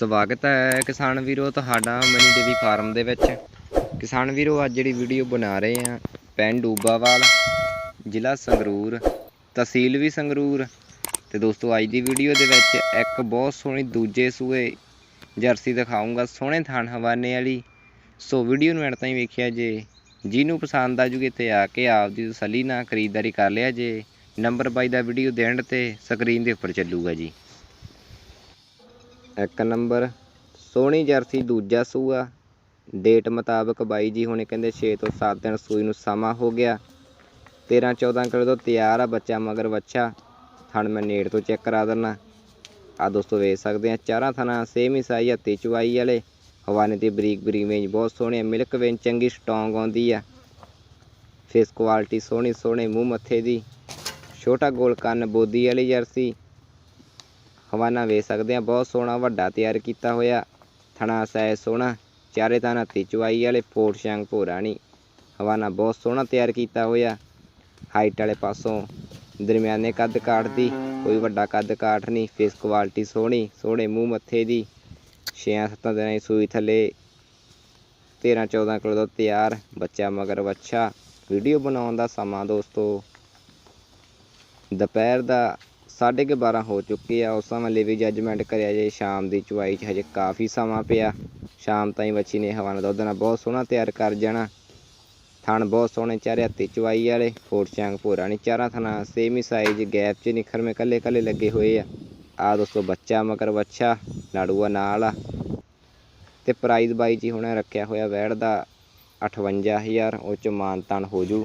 ਸਵਾਗਤ ਹੈ ਕਿਸਾਨ ਵੀਰੋ ਤੁਹਾਡਾ ਮਨੀ ਦੇਵੀ ਫਾਰਮ ਦੇ ਵਿੱਚ। ਕਿਸਾਨ ਵੀਰੋ, ਅੱਜ ਜਿਹੜੀ ਵੀਡੀਓ ਬਣਾ ਰਹੇ ਆ ਪਿੰਡ ਡੂਬਾਵਾਲ, ਜ਼ਿਲ੍ਹਾ ਸੰਗਰੂਰ, ਤਹਿਸੀਲ ਵੀ ਸੰਗਰੂਰ ਤੇ ਦੋਸਤੋ ਅੱਜ ਦੀ ਵੀਡੀਓ ਦੇ ਵਿੱਚ ਇੱਕ ਬਹੁਤ ਸੋਹਣੀ ਦੂਜੇ ਸੂਏ ਜਰਸੀ ਦਿਖਾਉਂਗਾ ਸੋਹਣੇ ਥਣ ਹਵਾਨੇ ਵਾਲੀ। ਸੋ ਵੀਡੀਓ ਨੂੰ ਐਂਡ ਤਾਈਂ ਵੇਖਿਆ ਜੇ, ਜਿਹਨੂੰ ਪਸੰਦ ਆ ਜੂਗੀ ਤੇ ਆ ਕੇ ਆਪ ਦੀ ਤਸੱਲੀ ਨਾਲ ਖਰੀਦਦਾਰੀ ਕਰ ਲਿਆ ਜੇ, ਨੰਬਰ ਬਾਈ ਦਾ ਵੀਡੀਓ ਦੇਣ ਤੇ ਸਕਰੀਨ ਦੇ ਉੱਪਰ ਚੱਲੂਗਾ ਜੀ। ਇੱਕ ਨੰਬਰ, ਸੋਹਣੀ ਜਰਸੀ, ਦੂਜਾ ਸੂਆ। ਡੇਟ ਮੁਤਾਬਕ ਬਾਈ ਜੀ ਹੁਣੇ ਕਹਿੰਦੇ 6 ਤੋਂ 7 ਦਿਨ ਸੂਈ ਨੂੰ ਸਮਾਂ ਹੋ ਗਿਆ। 13 14 ਕਿਲੋ ਤੋਂ ਤਿਆਰ ਆ ਬੱਚਾ, ਮਗਰ ਬੱਚਾ ਥਣ ਮੈਂ ਨੇੜ ਤੋਂ ਚੈੱਕ ਕਰਾ ਦਿੰਨਾ। ਆ ਦੋਸਤੋ ਵੇਖ ਸਕਦੇ ਆ, ਚਾਰਾਂ ਥਣਾ ਸੇਮ ਹੀ ਸਾਈ ਹੱਤੀ ਚੁਆਈ ਵਾਲੇ। ਹਵਾਨੇ ਤੇ ਬਰੀਕ ਬਰੀਕ ਵੇਂਜ ਬਹੁਤ ਸੋਹਣੇ ਮਿਲਕ ਵੇਂਜ ਚੰਗੀ ਸਟਰੋਂਗ ਆਉਂਦੀ ਆ। ਫੇਸ ਕੁਆਲਿਟੀ ਸੋਹਣੀ ਸੋਹਣੇ, ਮੂੰਹ ਮੱਥੇ ਦੀ। ਛੋਟਾ ਗੋਲ ਕੰਨ ਬੋਦੀ ਵਾਲੀ ਜਰਸੀ। ਹਵਾਨਾ ਵੇਖ ਸਕਦੇ ਆ ਬਹੁਤ ਸੋਹਣਾ ਵੱਡਾ ਤਿਆਰ ਕੀਤਾ ਹੋਇਆ। ਥਣਾ ਸੈ ਸੋਹਣਾ। ਚਾਰੇ ਤਾਂ ਹੱਥੀ ਚੁਆਈ ਵਾਲੇ ਫੋਟ ਸ਼ੰਗ ਭੋਰਾਣੀ ਹਵਾਨਾ ਬਹੁਤ ਸੋਹਣਾ ਤਿਆਰ ਕੀਤਾ ਹੋਇਆ। ਹਾਈਟ ਵਾਲੇ ਪਾਸੋਂ ਦਰਮਿਆਨੇ ਕੱਦ ਕਾਠ ਦੀ ਕੋਈ ਵੱਡਾ ਕੱਦ ਕਾਠ ਨਹੀਂ ਫੇਸ ਕੁਆਲਿਟੀ ਸੋਹਣੀ। ਸੋਹਣੇ ਮੂੰਹ ਮੱਥੇ ਦੀ। 6-7 ਦਿਨਾਂ ਦੀ ਸੂਈ ਥੱਲੇ। 13-14 ਕਿਲੋ ਦਾ ਤਿਆਰ। ਬੱਚਾ ਮਗਰ ਬੱਚਾ ਵੀਡੀਓ ਬਣਾਉਣ ਦਾ ਸਮਾਂ ਦੋਸਤੋ। ਦੁਪਹਿਰ ਦਾ ਸਾਢੇ ਕੁ 12 ਹੋ ਚੁੱਕੇ ਆ। ਉਸ ਸਮੇਂ ਲਈ ਵੀ ਜੱਜਮੈਂਟ ਕਰਿਆ ਜੇ। ਸ਼ਾਮ ਦੀ ਚੁਆਈ 'ਚ ਹਜੇ ਕਾਫੀ ਸਮਾਂ ਪਿਆ। ਸ਼ਾਮ ਤਾਈਂ ਬੱਚੀ ਨੇ ਹਵਾਨਾ ਦੁੱਧ ਨਾਲ ਬਹੁਤ ਸੋਹਣਾ ਤਿਆਰ ਕਰ ਜਾਣਾ। ਥਣ ਬਹੁਤ ਸੋਹਣੇ ਚਾਰੇ ਹੱਥੀ ਚੁਆਈ ਵਾਲੇ। ਫੋਟ ਚਾਂਗ ਭੋਰਾ ਨੇ ਚਾਰਾਂ ਥਣਾ। ਸੇਮ ਹੀ ਸਾਈਜ਼ ਗੈਪ 'ਚ ਨਿਖਰ ਮੇ ਕੱਲੇ ਕੱਲੇ ਲੱਗੇ ਹੋਏ ਆ। ਆ ਦੋਸਤੋ ਬੱਚਾ ਮਗਰ ਬੱਚਾ ਲਾੜੂਆ ਨਾਲ ਆ। ਤੇ ਪ੍ਰਾਈਜ਼ ਬਾਈ ਜੀ ਹੁਣੇ ਰੱਖਿਆ ਹੋਇਆ ਵੈੜ ਦਾ। 58000 ਉਹ ਚ ਮਾਨਤਾਨ ਹੋ ਜੂ।